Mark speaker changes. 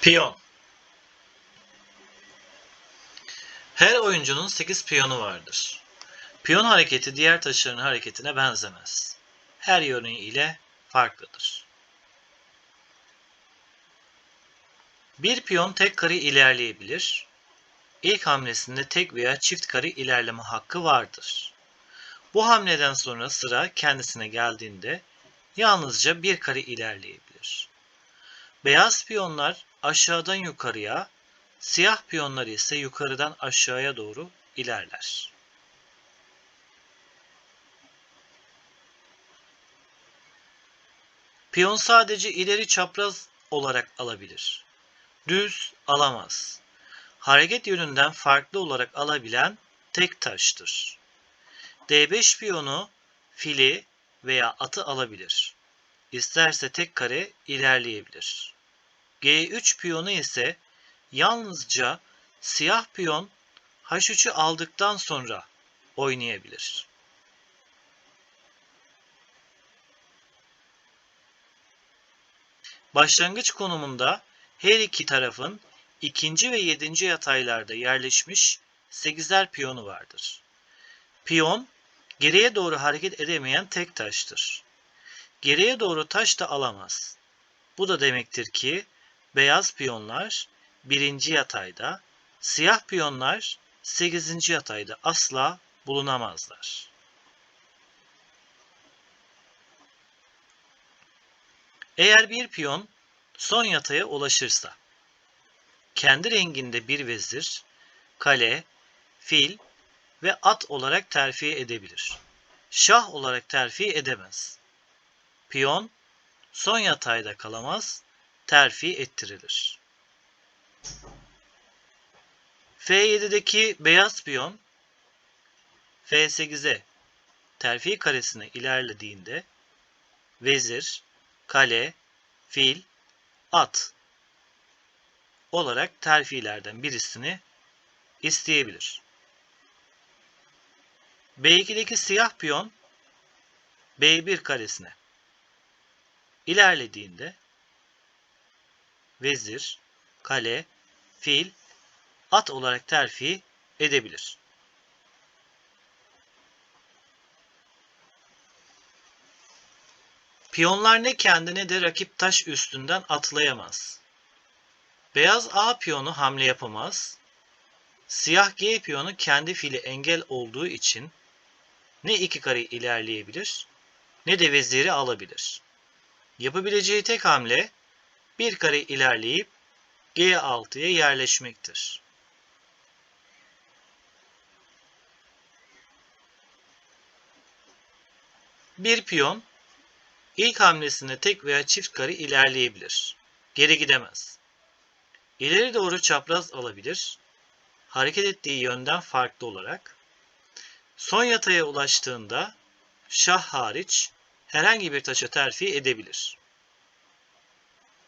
Speaker 1: Piyon Her oyuncunun 8 piyonu vardır. Piyon hareketi diğer taşların hareketine benzemez. Her yönü ile farklıdır. Bir piyon tek kare ilerleyebilir. İlk hamlesinde tek veya çift kare ilerleme hakkı vardır. Bu hamleden sonra sıra kendisine geldiğinde yalnızca bir kare ilerleyebilir. Beyaz piyonlar aşağıdan yukarıya, siyah piyonlar ise yukarıdan aşağıya doğru ilerler. Piyon sadece ileri çapraz olarak alabilir. Düz alamaz. Hareket yönünden farklı olarak alabilen tek taştır. D5 piyonu fili veya atı alabilir. İsterse tek kare ilerleyebilir. G3 piyonu ise yalnızca siyah piyon H3'ü aldıktan sonra oynayabilir. Başlangıç konumunda her iki tarafın ikinci ve yedinci yataylarda yerleşmiş 8'er piyonu vardır. Piyon geriye doğru hareket edemeyen tek taştır. Geriye doğru taş da alamaz. Bu da demektir ki beyaz piyonlar birinci yatayda, siyah piyonlar 8. yatayda asla bulunamazlar. Eğer bir piyon son yataya ulaşırsa, kendi renginde bir vezir, kale, fil ve at olarak terfi edebilir. Şah olarak terfi edemez. Piyon son yatayda kalamaz, terfi ettirilir. F7'deki beyaz piyon F8'e terfi karesine ilerlediğinde vezir, kale, fil, at olarak terfilerden birisini isteyebilir. B2'deki siyah piyon B1 karesine ilerlediğinde vezir, kale, fil, at olarak terfi edebilir. Piyonlar ne kendi ne de rakip taş üstünden atlayamaz. Beyaz A piyonu hamle yapamaz. Siyah G piyonu kendi fili engel olduğu için ne iki kare ilerleyebilir ne de veziri alabilir. Yapabileceği tek hamle bir kare ilerleyip G6'ya yerleşmektir. Bir piyon ilk hamlesinde tek veya çift kare ilerleyebilir. Geri gidemez. İleri doğru çapraz alabilir. Hareket ettiği yönden farklı olarak. Son yataya ulaştığında şah hariç herhangi bir taşa terfi edebilir.